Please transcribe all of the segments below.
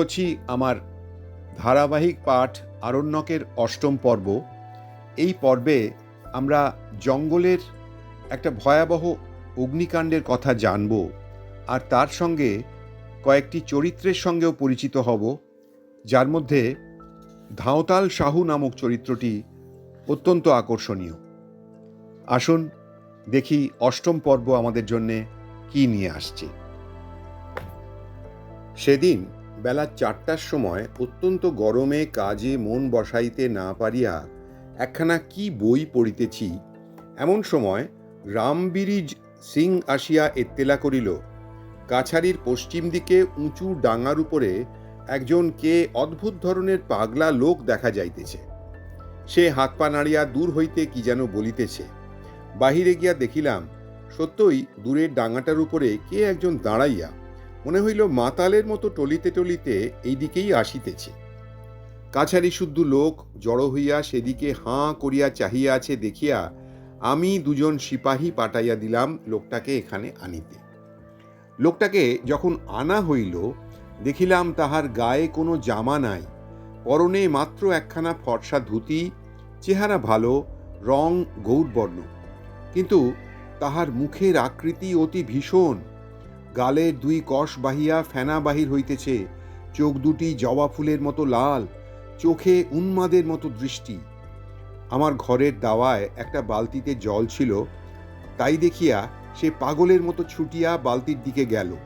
করছি আমার ধারাবাহিক পাঠ আরণ্যকের অষ্টম পর্ব। এই পর্বে আমরা জঙ্গলের একটা ভয়াবহ অগ্নিকাণ্ডের কথা জানব আর তার সঙ্গে কয়েকটি চরিত্রের সঙ্গেও পরিচিত হব, যার মধ্যে ধাঁওতাল সাহু নামক চরিত্রটি অত্যন্ত আকর্ষণীয়। আসুন দেখি অষ্টম পর্ব আমাদের জন্যে কি নিয়ে আসছে। সেদিন বেলা চারটার সময় অত্যন্ত গরমে কাজে মন বসাইতে না পারিয়া একখানা কি বই পড়িতেছি। এমন সময় রামবিরিজ সিং আসিয়া এত্তেলা করিল, কাছারির পশ্চিম দিকে উঁচু ডাঙার উপরে একজন কে অদ্ভুত ধরনের পাগলা লোক দেখা যাইতেছে। সে হাত পা নাড়িয়া দূর হইতে কি যেন বলিতেছে। বাহিরে গিয়া দেখিলাম, সত্যই দূরের ডাঙাটার উপরে কে একজন দাঁড়াইয়া মনে হইল মাতালের মতো টলিতে টলিতে এই দিকেই আসিতেছে। কাছারি শুদ্ধ লোক জড়ো হইয়া সেদিকে হাঁ করিয়া চাহিয়া আছে দেখিয়া আমি দুজন সিপাহী পাঠাইয়া দিলাম লোকটাকে এখানে আনিতে। লোকটাকে যখন আনা হইল, দেখিলাম তাহার গায়ে কোনো জামা নাই, পরনে মাত্র একখানা ফর্সা ধুতি, চেহারা ভালো, রং গৌরবর্ণ কিন্তু তাহার মুখের আকৃতি অতি ভীষণ গালের দুই কষ বাহিয়া ফেনা বাহির হইতেছে, চোখ দুটি জবা ফুলের মতো লাল, চোখে উন্মাদের মতো দৃষ্টি। আমার ঘরের দাওয়ায় একটা বালতিতে জল ছিল, তাই দেখিয়া সে পাগলের মতো ছুটিয়া বালতির দিকে গেল।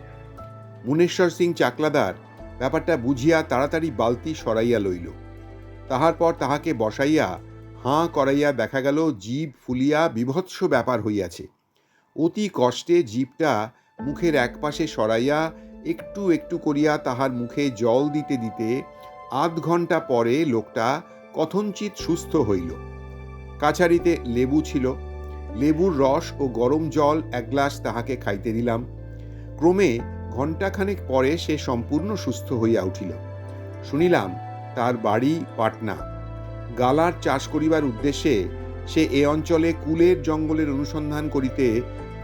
মুনেশ্বর সিং চাকলাদার ব্যাপারটা বুঝিয়া তাড়াতাড়ি বালতি সরাইয়া লইল। তাহার পর তাহাকে বসাইয়া হাঁ করাইয়া দেখা গেল, জীব ফুলিয়া বিভৎস ব্যাপার হইয়াছে। অতি কষ্টে জীবটা মুখের একপাশে সরাইয়া একটু একটু করিয়া তাহার মুখে জল দিতে দিতে আধ ঘণ্টা পরে লোকটা কথঞ্চিত সুস্থ হইল। কাছারিতে লেবু ছিল। লেবুর রস ও গরম জল এক গ্লাস তাহাকে খাইতে দিলাম। ক্রমে ঘণ্টাখানেক পরে সে সম্পূর্ণ সুস্থ হইয়া উঠিল। শুনিলাম তার বাড়ি পাটনা। গালার চাষ করিবার উদ্দেশ্যে সে এ অঞ্চলে কুলের জঙ্গলের অনুসন্ধান করিতে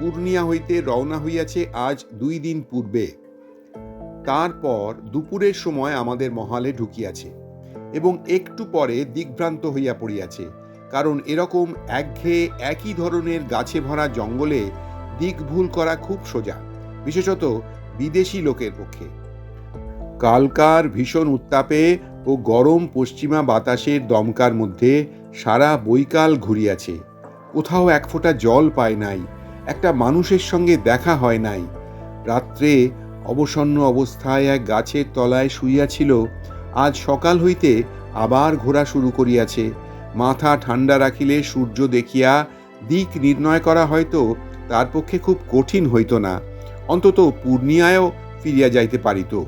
পূর্ণিয়া হইতে রওনা হইয়াছে আজ দুই দিন পূর্বে। তারপর দুপুরের সময় আমাদের মহালে ঢুকিয়াছে এবং একটু পরে দিগ্ভ্রান্ত হইয়া পড়িয়াছে, কারণ এরকম একঘেয়ে একই ধরনের গাছে ভরা জঙ্গলে দিক ভুল করা খুব সোজা, বিশেষত বিদেশি লোকের পক্ষে। কালকার ভীষণ উত্তাপে ও গরম পশ্চিমা বাতাসের দমকার মধ্যে সারা বৈকাল ঘুরিয়াছে, কোথাও এক ফোঁটা জল পায় নাই একটা মানুষের সঙ্গে দেখা হয় নাই। রাত্রে অবসন্ন অবস্থায় এক গাছের তলায় শুইয়াছিল, আজ সকাল হইতে আবার ঘোরা শুরু করিয়াছে। মাথা ঠান্ডা রাখিলে সূর্য দেখিয়া দিক নির্ণয় করা হয়তো তার পক্ষে খুব কঠিন হইত না। অন্তত পূর্ণিয়ায়ও ফিরিয়া যাইতে পারিত।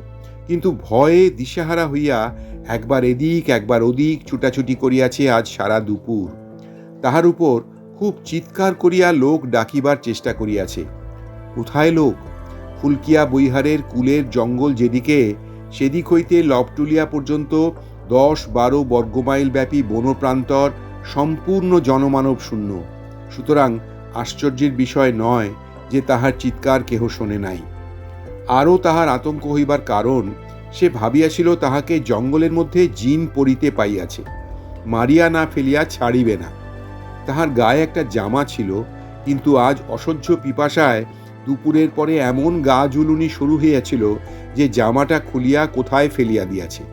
কিন্তু ভয়ে দিশাহারা হইয়া একবার এদিক, একবার ওদিক ছুটাছুটি করিয়াছে আজ সারা দুপুর। তাহার উপর খুব চিৎকার করিয়া লোক ডাকিবার চেষ্টা করিয়াছে। কোথায় লোক? ফুলকিয়া বৈহারের কুলের জঙ্গল যেদিকে, সেদিক হইতে লবটুলিয়া পর্যন্ত দশ বারো বর্গমাইল ব্যাপী বনপ্রান্তর সম্পূর্ণ জনমানব শূন্য। সুতরাং আশ্চর্যের বিষয় নয় যে তাহার চিৎকার কেহ শোনে নাই। আরও তাহার আতঙ্ক হইবার কারণ, সে ভাবিয়াছিল তাহাকে জঙ্গলের মধ্যে জিন পড়িতে পাইয়াছে। মারিয়া না ফেলিয়া ছাড়িবে না। তাহার গায়ে একটা জামা ছিল, কিন্তু আজ অসহ্য পিপাসায় দুপুরের পরে এমন গা জুলুনি শুরু হইয়াছিল যে জামাটা খুলিয়া কোথায় ফেলিয়া দিয়াছে।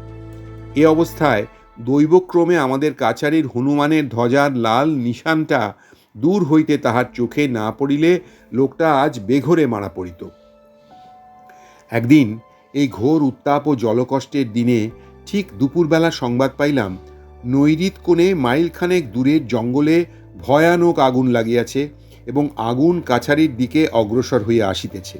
এ অবস্থায় দৈবক্রমে আমাদের কাছারির হনুমানের ধ্বজার লাল নিশানটা দূর হইতে তাহার চোখে না পড়িলে লোকটা আজ বেঘরে মারা পড়িত। একদিন এই ঘোর উত্তাপ ও জলকষ্টের দিনে ঠিক দুপুরবেলা সংবাদ পাইলাম নৈরিত কোণে মাইলখানেক দূরের জঙ্গলে ভয়ানক আগুন লাগিয়াছে এবং আগুন কাছারির দিকে অগ্রসর হইয়া আসিতেছে।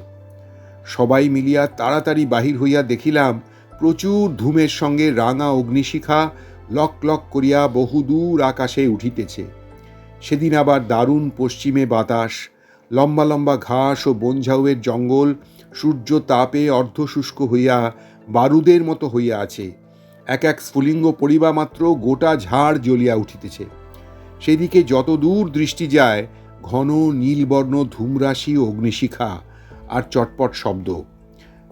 সবাই মিলিয়া তাড়াতাড়ি বাহির হইয়া দেখিলাম, প্রচুর ধূমের সঙ্গে রাঙা অগ্নিশিখা লক লক করিয়া বহুদূর আকাশে উঠিতেছে। সেদিন আবার দারুণ পশ্চিমে বাতাস, লম্বা লম্বা ঘাস ও বনঝাউয়ের জঙ্গল, সূর্য তাপে অর্ধশুষ্ক হইয়া বারুদের মতো হইয়া আছে। এক এক স্ফুলিঙ্গ পড়িবা মাত্র গোটা ঝাড় জ্বলিয়া উঠিতেছে। সেদিকে যত দূর দৃষ্টি যায়, ঘন নীলবর্ণ ধূমরাশি অগ্নিশিখা আর চটপট শব্দ।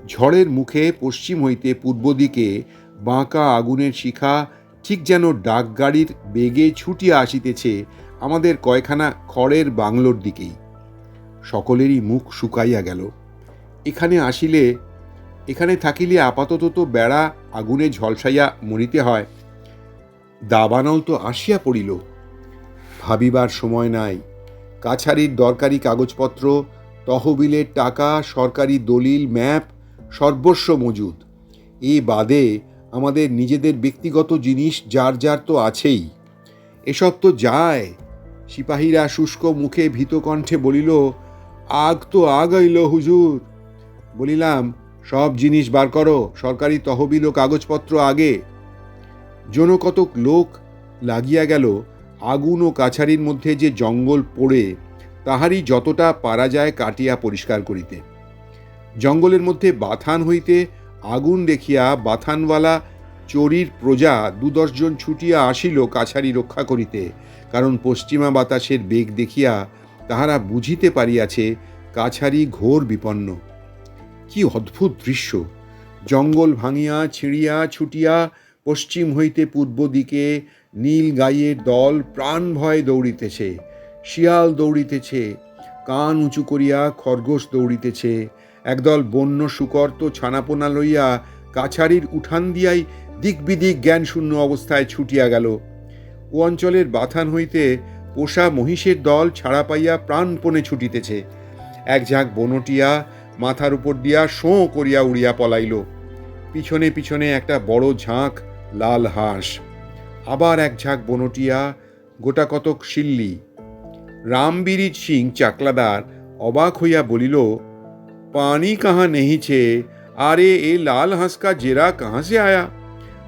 ঝড়ের মুখে পশ্চিম হইতে পূর্ব দিকে বাঁকা আগুনের শিখা ঠিক যেন ডাকগাড়ির বেগে ছুটিয়া আসিতেছে আমাদের কয়খানা খড়ের বাংলোর দিকেই। সকলেরই মুখ শুকাইয়া গেল। এখানে আসিলে, এখানে থাকিলে আপাতত তো বেড়া আগুনে ঝলসাইয়া মরিতে হয়। দাবানল তো আসিয়া পড়িল। ভাবিবার সময় নাই। কাছারির দরকারি কাগজপত্র, তহবিলের টাকা, সরকারি দলিল, ম্যাপ, সর্বস্ব মজুদ। এ বাদে আমাদের নিজেদের ব্যক্তিগত জিনিস যার যার তো আছেই। এসব তো যায়। সিপাহীরা শুষ্ক মুখে ভীত কণ্ঠে বলিল, আগ তো আগ আইল হুজুর। বলিলাম, সব জিনিস বার করো, সরকারি তহবিল ও কাগজপত্র আগে। জনকতক লোক লাগিয়া গেল আগুন ও কাছারির মধ্যে যে জঙ্গল পড়ে, তাহারই যতটা পারা যায় কাটিয়া পরিষ্কার করিতে। জঙ্গলের মধ্যে বাথান হইতে আগুন দেখিয়া বাথানওয়ালা চোরির প্রজা দুদশজন ছুটিয়া আসিল কাছারি রক্ষা করিতে, কারণ পশ্চিমা বাতাসের বেগ দেখিয়া তাহারা বুঝিতে পারিয়াছে কাছারি ঘোর বিপন্ন। কি অদ্ভুত দৃশ্য! জঙ্গল ভাঙিয়া, ছিঁড়িয়া, ছুটিয়া পশ্চিম হইতে পূর্ব দিকে নীল গাইয়ের দল প্রাণ ভয়ে দৌড়িতেছে, শিয়াল দৌড়িতেছে, কান উঁচু করিয়া খরগোশ দৌড়িতেছে। একদল বন্য শুকর তো ছানাপোনা লইয়া কাছারির উঠান দিয়াই দিক বিদিক জ্ঞান শূন্য অবস্থায় ছুটিয়া গেল। ও অঞ্চলের বাথান হইতে পোষা মহিষের দল ছাড়া পাইয়া প্রাণপণে ছুটিতেছে। এক ঝাঁক বনটিয়া মাথার উপর দিয়া শোঁ করিয়া উড়িয়া পলাইল। পিছনে পিছনে একটা বড় ঝাঁক লাল হাঁস, আবার এক ঝাঁক বনটিয়া, গোটা কতক শিল্লি। রামবীরিজ সিং চাকলাদার অবাক হইয়া বলিল, পানি কাহা নেহিছে আরে এ লাল হাঁসকা জেরা কাহা সে আয়া?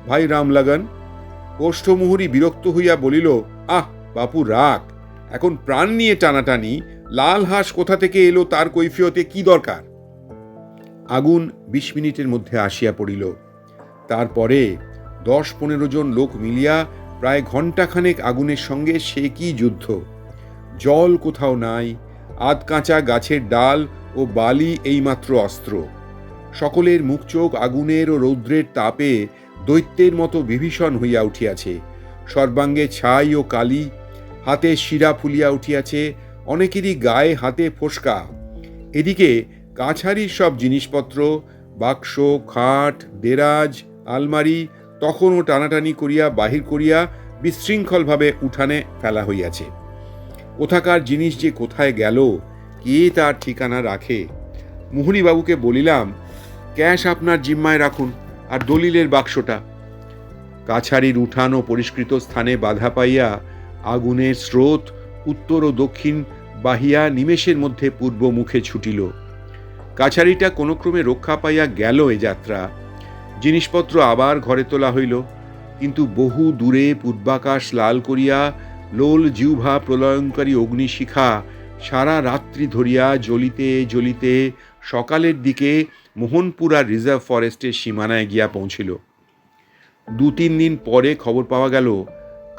ভাই রামলাগন, কোষ্ঠমুহুরি বিরক্ত হইয়া বলিল, আহ, বাপু রাগ, এখন প্রাণ নিয়ে টানাটানি, লাল হাঁস কোথা থেকে এলো, তার কৈফিয়তে কি দরকার? আগুন বিশ মিনিটের মধ্যে আসিয়া পড়িল। তারপরে দশ পনেরো জন লোক মিলিয়া প্রায় ঘণ্টাখানেক আগুনের সঙ্গে সে কি যুদ্ধ? জল কোথাও নাই আধ কাঁচা গাছের ডাল ও বালি এইমাত্র অস্ত্র। সকলের মুখ চোখ আগুনের ও রৌদ্রের তাপে দৈত্যের মতো বিভীষণ হইয়া উঠিয়াছে। সর্বাঙ্গে ছাই ও কালি, হাতে শিরা ফুলিয়া উঠিয়াছে, অনেকেরই গায়ে হাতে ফোসকা। এদিকে কাছারির সব জিনিসপত্র, বাক্স, খাট, দেরাজ, আলমারি তখনও টানাটানি করিয়া বাহির করিয়া বিশৃঙ্খলভাবে উঠানে ফেলা হইয়াছে। কোথাকার জিনিস যে কোথায় গেল, কে তার ঠিকানা রাখে? মুহুরিবাবুকে বলিলাম, ক্যাশ আপনার জিম্মায় রাখুন আর দলিলের বাক্সটা। কাছারির উঠান ও পরিষ্কৃত স্থানে বাধা পাইয়া আগুনের স্রোত উত্তর ও দক্ষিণ বাহিয়া নিমেষের মধ্যে পূর্ব মুখে ছুটিল। কাছারিটা কোনো ক্রমে রক্ষা পাইয়া গেল এ যাত্রা। জিনিসপত্র আবার ঘরে তোলা হইল, কিন্তু বহু দূরে পূর্বাকাশ লাল করিয়া লোল জিউভা প্রলয়ঙ্কারী অগ্নিশিখা সারা রাত্রি ধরিয়া জ্বলিতে জ্বলিতে সকালের দিকে মোহনপুরা রিজার্ভ ফরেস্টের সীমানায় গিয়া পৌঁছিল। দু তিন দিন পরে খবর পাওয়া গেল,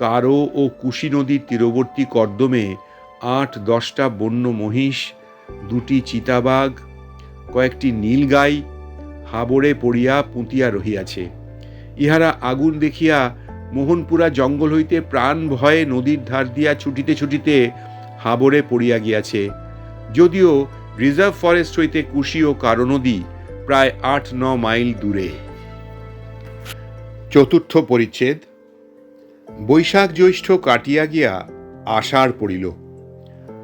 কারও ও কুশি নদীর তীরবর্তী কর্দমে আট দশটা বন্য মহিষ, দুটি চিতাবাঘ, কয়েকটি নীলগাই হাবড়ে পড়িয়া পুঁতিয়া রহিয়াছে। ইহারা আগুন দেখিয়া মোহনপুরা জঙ্গল হইতে প্রাণ ভয়ে নদীর ধার দিয়া ছুটিতে ছুটিতে হাবড়ে পড়িয়া গিয়াছে। যদিও রিজার্ভ ফরেস্ট হইতে কুশি ও কারও নদী প্রায় আট ন মাইল দূরে। চতুর্থ পরিচ্ছেদ। বৈশাখ জ্যৈষ্ঠ কাটিয়া গিয়া আষাঢ় পড়িল।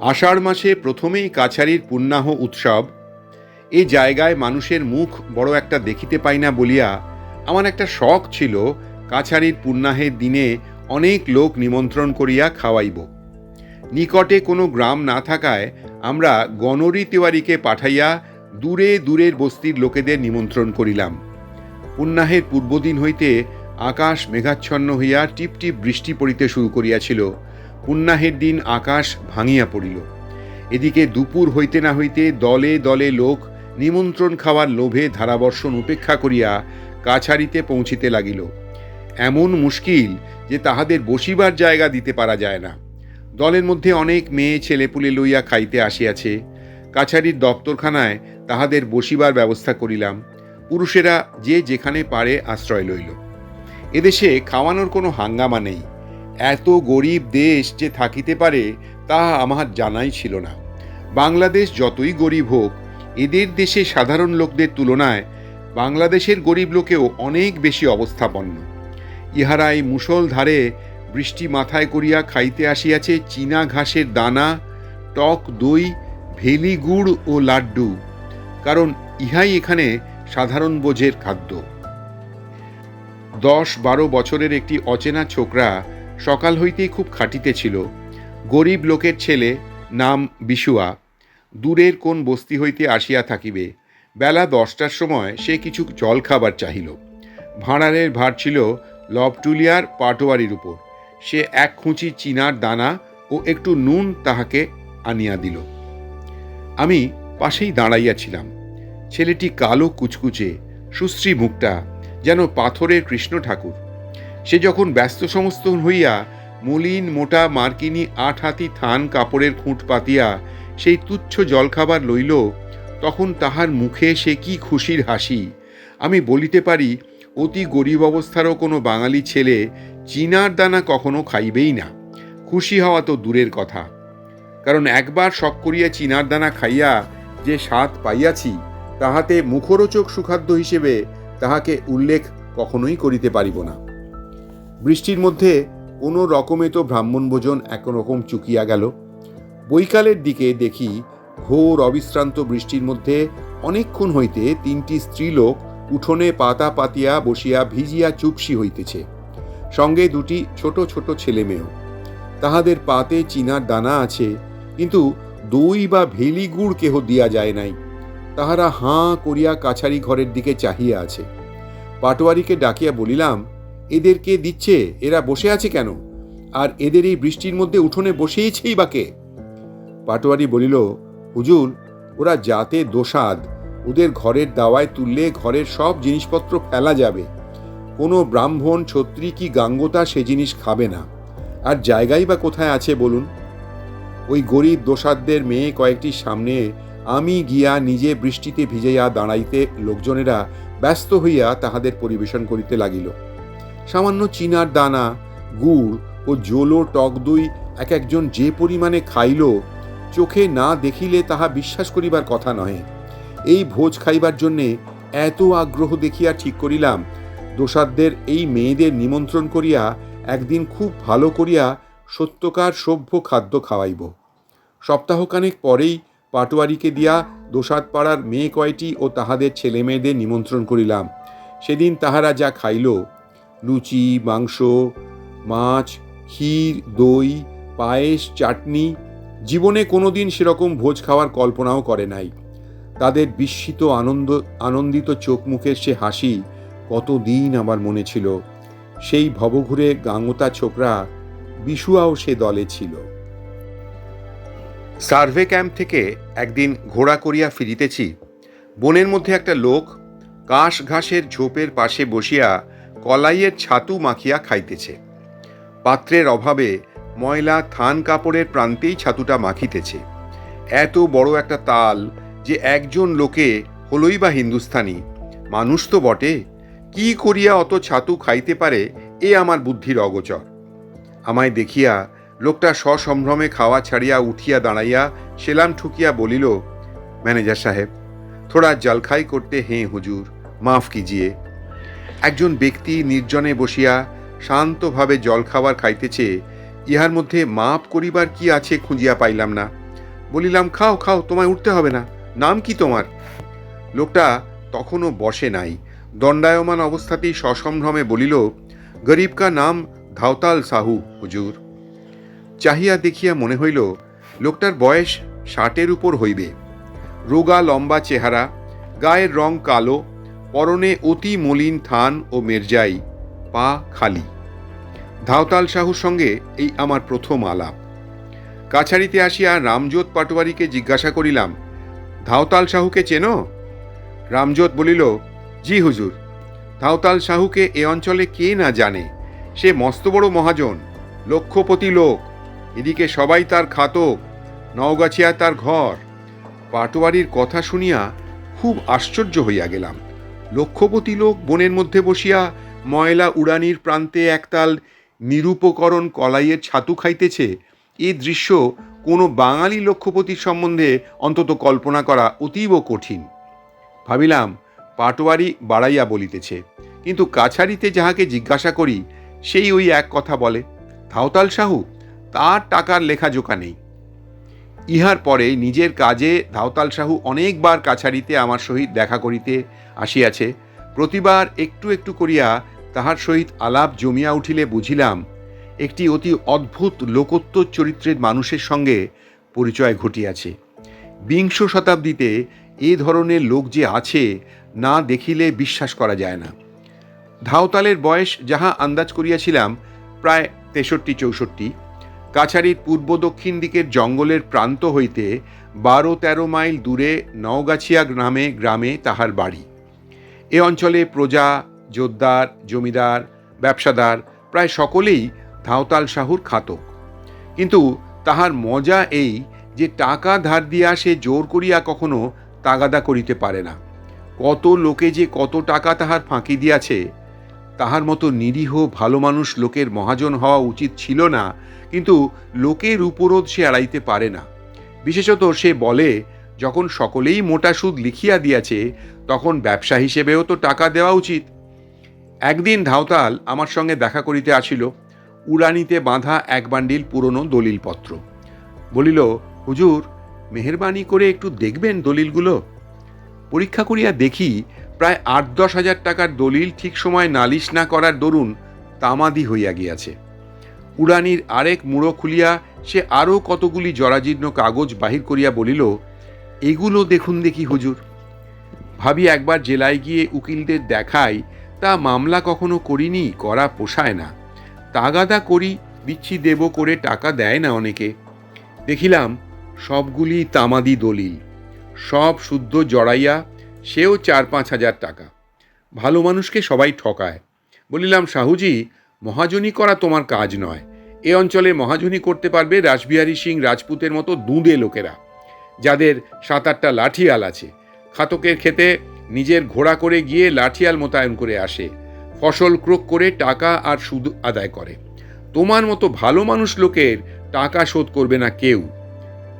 আষাঢ় মাসে প্রথমেই কাছারির পুণ্যাহ উৎসব এ জায়গায় মানুষের মুখ বড় একটা দেখিতে পাই না বলিয়া আমার একটা শখ ছিল কাছারির পুণ্যাহের দিনে অনেক লোক নিমন্ত্রণ করিয়া খাওয়াইব। নিকটে কোনো গ্রাম না থাকায় আমরা গণরি তেওয়ারিকে পাঠাইয়া দূরে দূরের বস্তির লোকেদের নিমন্ত্রণ করিলাম। পুণ্যাহের পূর্বদিন হইতে আকাশ মেঘাচ্ছন্ন হইয়া টিপ টিপ বৃষ্টি পড়িতে শুরু করিয়াছিল। পুণ্যাহের দিন আকাশ ভাঙিয়া পড়িল। এদিকে দুপুর হইতে না হইতে দলে দলে লোক নিমন্ত্রণ খাওয়ার লোভে ধারাবর্ষণ উপেক্ষা করিয়া কাছারিতে পৌঁছিতে লাগিল। এমন মুশকিল যে তাহাদের বসিবার জায়গা দিতে পারা যায় না। দলের মধ্যে অনেক মেয়ে ছেলেপুলে লইয়া খাইতে আসিয়াছে। কাছারির দপ্তরখানায় তাহাদের বসিবার ব্যবস্থা করিলাম। পুরুষেরা যে যেখানে পারে আশ্রয় লইল। এদেশে খাওয়ানোর কোনো হাঙ্গামা নেই। এত গরিব দেশ যে থাকিতে পারে তা আমার জানাই ছিল না। বাংলাদেশ যতই গরিব হোক এদের দেশে সাধারণ লোকদের তুলনায় বাংলাদেশের গরিব লোকেও অনেক বেশি অবস্থাপন্ন। ইহারাই মুসল ধারে বৃষ্টি মাথায় করিয়া খাইতে আসিয়াছে চীনা ঘাসের দানা, টক দই, ভেলি গুড় ও লাড্ডু, কারণ ইহাই এখানে সাধারণ বোঝের খাদ্য। দশ বারো বছরের একটি অচেনা ছোকরা সকাল হইতেই খুব খাটিতেছিল গরিব লোকের ছেলে নাম বিশুয়া। দূরের কোন বস্তি হইতে আসিয়া থাকিবে। বেলা দশটার সময় সে কিছু জল খাবার চাহিল। ভাঁড়ারের ভার ছিল লবটুলিয়ার পাটোয়ারির উপর। সে এক খুঁচি চিনার দানা ও একটু নুন তাহাকে আনিয়া দিল। আমি পাশেই দাঁড়াইয়াছিলাম ছেলেটি কালো কুচকুচে, সুশ্রী মুখটা যেন পাথরের কৃষ্ণ ঠাকুর। সে যখন ব্যস্ত সমস্ত হইয়া মলিন মোটা মার্কিনী আট হাতি থান কাপড়ের খুঁট পাতিয়া সেই তুচ্ছ জলখাবার লইল, তখন তাহার মুখে সে কি খুশির হাসি। আমি বলিতে পারি, অতি গরিব অবস্থারও কোনো বাঙালি ছেলে চিনার দানা কখনো খাইবেই না। খুশি হওয়া তো দূরের কথা। কারণ একবার শখ করিয়া চিনার দানা খাইয়া যে স্বাদ পাইয়াছি, তাহাতে মুখরোচক সুখাদ্য হিসেবে তাহাকে উল্লেখ কখনোই করিতে পারিব না। বৃষ্টির মধ্যে কোনো রকমে তো ব্রাহ্মণ ভোজন একরকম চুকিয়া গেল। বৈকালের দিকে দেখি ঘোর অবিশ্রান্ত বৃষ্টির মধ্যে অনেকক্ষণ হইতে তিনটি স্ত্রীলোক উঠোনে পাতা পাতিয়া বসিয়া ভিজিয়া চুপসি হইতেছে। সঙ্গে দুটি ছোট ছোট ছেলে মেয়েও। তাহাদের পাতে চিনার দানা আছে, কিন্তু দই বা ভেলি গুড় কেহ দিয়া যায় নাই। তাহারা হাঁ করিয়া কাছারি ঘরের দিকে চাহিয়া আছে। পাটোয়ারিকে ডাকিয়া বলিলাম এদেরকে দিচ্ছে? এরা বসে আছে কেন? আর এদের এই বৃষ্টির মধ্যে উঠোনে বসেইছেই বা কে? পাটোয়ারি বলিল, হুজুর, ওরা যাতে দোসাদ ওদের ঘরের দাওয়ায় তুললে ঘরের সব জিনিসপত্র ফেলা যাবে। কোনো ব্রাহ্মণ ছত্রী কি গাঙ্গতা সে জিনিস খাবে না। আর জায়গাই বা কোথায় আছে বলুন? ওই গরিব দোসাদদের মেয়ে কয়েকটি সামনে আমি গিয়া নিজে বৃষ্টিতে ভিজাইয়া দাঁড়াইতে লোকজনেরা ব্যস্ত হইয়া তাহাদের পরিবেশন করিতে লাগিল। সামান্য চিনার দানা, গুড় ও জোলো টক দুই এক একজন যে পরিমাণে খাইল চোখে না দেখিলে তাহা বিশ্বাস করিবার কথা নহে। এই ভোজ খাইবার জন্যে এত আগ্রহ দেখিয়া ঠিক করিলাম দোসাদদের এই মেয়েদের নিমন্ত্রণ করিয়া একদিন খুব ভালো করিয়া সত্যকার সভ্য খাদ্য খাওয়াইব। সপ্তাহখানেক পরেই পাটোয়ারিকে দিয়া দোসাদ পাড়ার মেয়ে কয়টি ও তাহাদের ছেলে মেয়েদের নিমন্ত্রণ করিলাম। সেদিন তাহারা যা খাইল, লুচি, মাংস, মাছ, ক্ষীর, দই, পায়েস, চাটনি জীবনে কোনোদিন সেরকম ভোজ খাওয়ার কল্পনাও করে নাই। তাদের বিস্মিত আনন্দ, আনন্দিত চোখ মুখের সে হাসি কতদিন আমার মনে ছিল। সেই ভবঘুরে গাঙ্গতা ছোকরা বিশুয়াও সে দলে ছিল। সার্ভে ক্যাম্প থেকে একদিন ঘোড়া করিয়া ফিরিতেছি। বনের মধ্যে একটা লোক কাশ ঘাসের ঝোপের পাশে বসিয়া কলাইয়ের ছাতু মাখিয়া খাইতেছে। পাত্রের অভাবে ময়লা থান কাপড়ের প্রান্তেই ছাতুটা মাখিতেছে। এত বড় একটা তাল যে একজন লোকে হলই বা হিন্দুস্থানি। মানুষ তো বটে। কি করিয়া অত ছাতু খাইতে পারে এ আমার বুদ্ধির অগোচর। আমায় দেখিয়া লোকটা সসম্ভ্রমে খাওয়া ছাড়িয়া উঠিয়া দাঁড়াইয়া সেলাম ঠুকিয়া বলিল, ম্যানেজার সাহেব, থোড়া জলখাই করতে হেঁ হুজুর, মাফ কিজিয়ে। একজন ব্যক্তি নির্জনে বসিয়া শান্তভাবে জল খাবার খাইতেছে ইহার মধ্যে মাপ করিবার কি আছে খুঁজিয়া পাইলাম না। বলিলাম, খাও খাও, তোমায় উঠতে হবে না। নাম কি তোমার? লোকটা তখনও বসে নাই। দণ্ডায়মান অবস্থাতেই সসম্ভ্রমে বলিল, গরিব কা নাম ধাওতাল সাহু, হুজুর। চাহিয়া দেখিয়া মনে হইল, লোকটার বয়স ষাটের উপর হইবে। রোগা লম্বা চেহারা, গায়ের রং কালো, পরনে অতি মলিন থান ও মেরজাই, পা খালি। ধাওতাল সাহুর সঙ্গে এই আমার প্রথম আলাপ। কাছারিতে আসিয়া রামজোত পাটোয়ারিকে জিজ্ঞাসা করিলাম, ধাওতাল সাহুকে চেনো? রামজোত বলিল, জি হুজুর। ধাওতাল সাহুকে এ অঞ্চলে কে না জানে? সে মস্ত বড় মহাজন, লক্ষপতি লোক। এদিকে সবাই তার খাতক, নওগাছিয়া তার ঘর। পাটোয়ারির কথা শুনিয়া খুব আশ্চর্য হইয়া গেলাম। লক্ষপতি লোক বনের মধ্যে বসিয়া ময়লা উড়ানির প্রান্তে একতাল নিরূপকরণ কলাইয়ের ছাতু খাইতেছে এই দৃশ্য কোনো বাঙালি লক্ষপতির সম্বন্ধে অন্তত কল্পনা করা অতীব কঠিন। ভাবিলাম, পাটোয়ারি বাড়াইয়া বলিতেছে, কিন্তু কাছারিতে যাহাকে জিজ্ঞাসা করি, সেই ওই এক কথা বলে ধাওতাল সাহু, তার টাকার লেখাজোকা নেই। ইহার পরে নিজের কাজে ধাওতাল সাহু অনেকবার কাছারিতে আমার সহিত দেখা করিতে আসিয়াছে, প্রতিবার একটু একটু করিয়া তাহার সহিত আলাপ জমিয়া উঠিলে বুঝিলাম, একটি অতি অদ্ভুত লোকোত্তর চরিত্রের মানুষের সঙ্গে পরিচয় ঘটিয়াছে। বিংশ শতাব্দীতে এ ধরনের লোক যে আছে, না দেখিলে বিশ্বাস করা যায় না। ধাওতালের বয়স যাহা আন্দাজ করিয়াছিলাম, প্রায় তেষট্টি চৌষট্টি। কাছারির পূর্ব দক্ষিণ দিকের জঙ্গলের প্রান্ত হইতে বারো তেরো মাইল দূরে নওগাছিয়া গ্রামে গ্রামে তাহার বাড়ি। এ অঞ্চলে প্রজা জোদ্দার জমিদার, ব্যবসাদার, প্রায় সকলেই ধাওতাল শাহুর খাতক। কিন্তু তাহার মজা এই যে টাকা ধার দিয়া সে জোর করিয়া কখনো তাগাদা করিতে পারে না। কত লোকে যে কত টাকা তাহার ফাঁকি দিয়াছে, তাহার মতো নিরীহ, ভালো মানুষ লোকের মহাজন হওয়া উচিত ছিল না, কিন্তু লোকের উপরোধ সে এড়াইতে পারে না। বিশেষত সে বলে, যখন সকলেই মোটা সুদ লিখিয়া দিয়াছে, তখন ব্যবসা হিসেবেও তো টাকা দেওয়া উচিত। একদিন ধাওতাল আমার সঙ্গে দেখা করিতে আসিল, উড়ানিতে বাঁধা এক বান্ডিল পুরনো দলিলপত্র। বলিল, হুজুর, মেহরবানি করে একটু দেখবেন দলিলগুলো? পরীক্ষা করিয়া দেখি, প্রায় আট দশ হাজার টাকার দলিল ঠিক সময় নালিশ না করার দরুন তামাদি হইয়া গিয়াছে। উড়ানির আরেক মুড়ো খুলিয়া সে আরও কতগুলি জরাজীর্ণ কাগজ বাহির করিয়া বলিল, এগুলো দেখুন দেখি হুজুর। ভাবি একবার জেলায় গিয়ে উকিলদের দেখাই তা মামলা কখনো করিনি, করা পোষায় না। তাগাদা করি, দিচ্ছি দেব করে টাকা দেয় না অনেকে। দেখিলাম, সবগুলি তামাদি দলিল। সব শুদ্ধ জড়াইয়া সেও চার পাঁচ হাজার টাকা। ভালো মানুষকে সবাই ঠকায়। বলিলাম শাহুজি মহাজনী করা তোমার কাজ নয়। এ অঞ্চলে মহাজনী করতে পারবে রাসবিহারী সিং রাজপুতের মতো দুঁদে লোকেরা, যাদের সাত আটটা লাঠিয়াল আছে। খাতকের খেতে নিজের ঘোড়া করে গিয়ে লাঠিয়াল মোতায়েন করে আসে। ফসল ক্রোক করে টাকা আর সুদ আদায় করে। তোমার মতো ভালো মানুষ লোকের টাকা শোধ করবে না কেউ।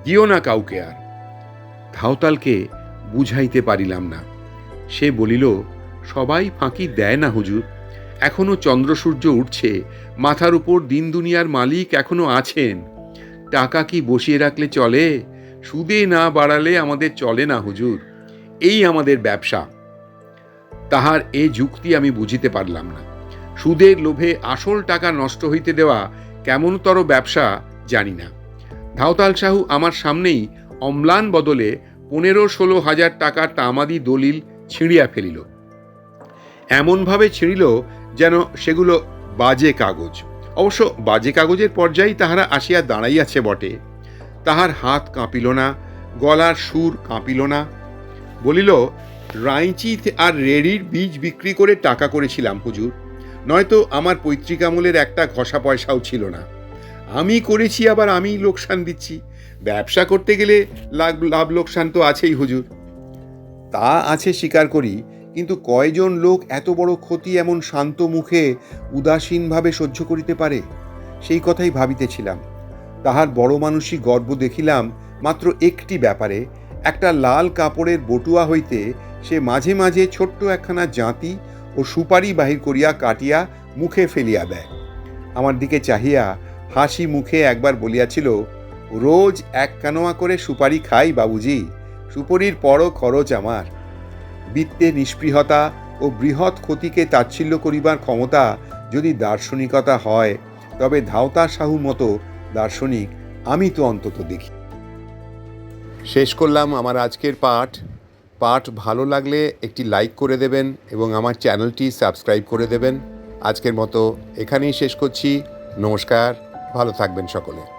দিও না কাউকে আর। ধাওতালকে বুঝাইতে পারিলাম না। সে বলিল, সবাই ফাঁকি দেয় না হুজুর। এখনও চন্দ্র সূর্য উঠছে, মাথার উপর দিন দুনিয়ার মালিক এখনও আছেন। টাকা কি বসিয়ে রাখলে চলে? সুদে না বাড়ালে আমাদের চলে না হুজুর। এই আমাদের ব্যবসা। তাহার এ যুক্তি আমি বুঝিতে পারলাম না। সুদের লোভে আসল টাকা নষ্ট হইতে দেওয়া কেমনতর ব্যবসা জানি না। ধাওতাল সাহু আমার সামনেই অম্লান বদলে পনেরো ষোলো হাজার টাকার তামাদি দলিল ছিঁড়িয়া ফেলিল। এমনভাবে ছিঁড়িল যেন সেগুলো বাজে কাগজ। অবশ্য বাজে কাগজের পর্যায়েই তাহারা আসিয়া দাঁড়াইয়াছে বটে। তাহার হাত কাঁপিল না, গলার সুর কাঁপিল না বলিল রাঁইচি আর রেড়ির বীজ বিক্রি করে টাকা করেছিলাম হুজুর। নয়তো আমার পৈতৃক আমলের একটা ঘষা পয়সাও ছিল না। আমি করেছি, আবার আমি লোকসান দিচ্ছি। ব্যবসা করতে গেলে লাভ লাভ লোকসান তো আছেই হুজুর। তা আছে স্বীকার করি, কিন্তু কয়জন লোক এত বড় ক্ষতি এমন শান্ত মুখে উদাসীনভাবে সহ্য করিতে পারে? সেই কথাই ভাবিতেছিলাম। তাহার বড় মানুষই গর্ব দেখিলাম মাত্র একটি ব্যাপারে একটা লাল কাপড়ের বটুয়া হইতে সে মাঝে মাঝে ছোট্ট একখানা জাঁতি ও সুপারি বাহির করিয়া কাটিয়া মুখে ফেলিয়া দেয়। আমার দিকে চাহিয়া হাসি মুখে একবার বলিয়াছিল, রোজ এক কানোয়া করে সুপারি খাই বাবুজি, সুপরির পরও খরচ আমার। বৃত্তে নিষ্পৃহতা ও বৃহৎ ক্ষতিকে তাচ্ছিল্য করিবার ক্ষমতা যদি দার্শনিকতা হয়, তবে ধাওতা সাহু মতো দার্শনিক আমি তো অন্তত দেখি। শেষ করলাম আমার আজকের পাঠ। পাঠ ভালো লাগলে একটি লাইক করে দেবেন এবং আমার চ্যানেলটি সাবস্ক্রাইব করে দেবেন। আজকের মতো এখানেই শেষ করছি। নমস্কার। ভালো থাকবেন সকলে।